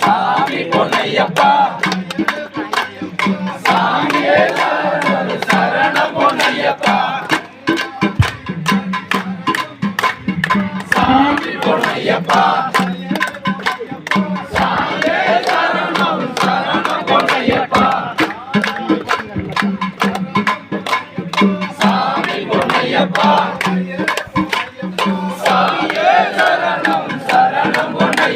சாமி பொன்னையப்பா. சாமி சரண பொன்னையப்பா. சாமி பொன்னையப்பா.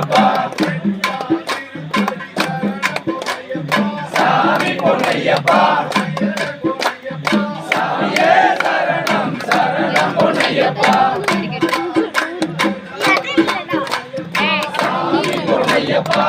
பொன்னையப்பா சாமி பொன்னையப்பா சாமியே சரணம் சரணம் பொன்னையப்பா சாமி பொன்னையப்பா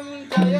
Don't.